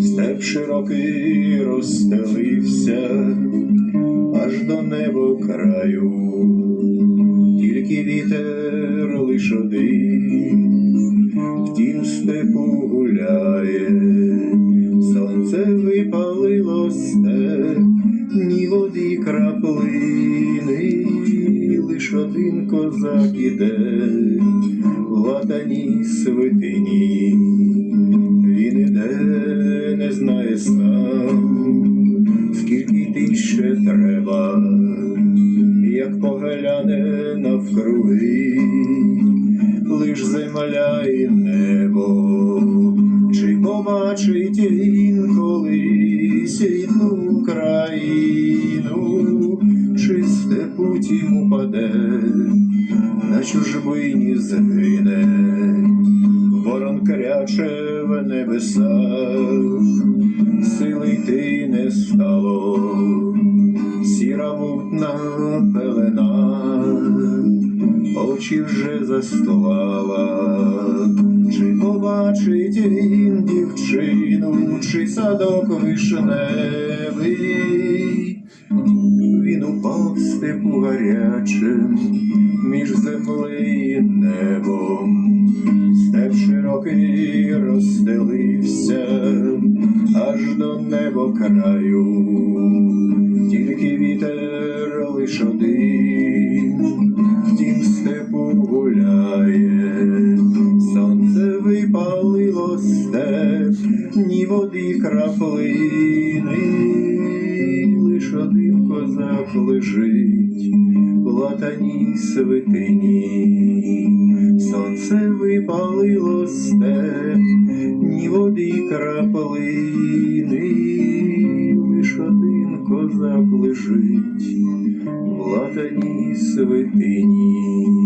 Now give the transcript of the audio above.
Степ широкий розстелився аж до небо краю, тільки вітер лиш один в степу гуляє, сонце випалило степ, ні води краплини, лиш один козак іде в латаній свитині. Він іде, не знає сам, скільки йти ще треба, як погляне навкруги, лиш земля і небо, чи побачить він колись рідну країну, степу упаде, на чужбині згине. Ворон кряче в небесах, сили йти не стало, сіра мутна пелена, очі вже застувала, чи побачить він дівчину, чи садок вишневий, гарячим між землею і небом. Степ широкий розстелився аж до неба краю, тільки вітер лиш один в степу гуляє, сонце випалило степ, ні води краплини, латаній свитині. Сонце випалило степ, ні води краплини, лиш один козак лежить в латаній свитині.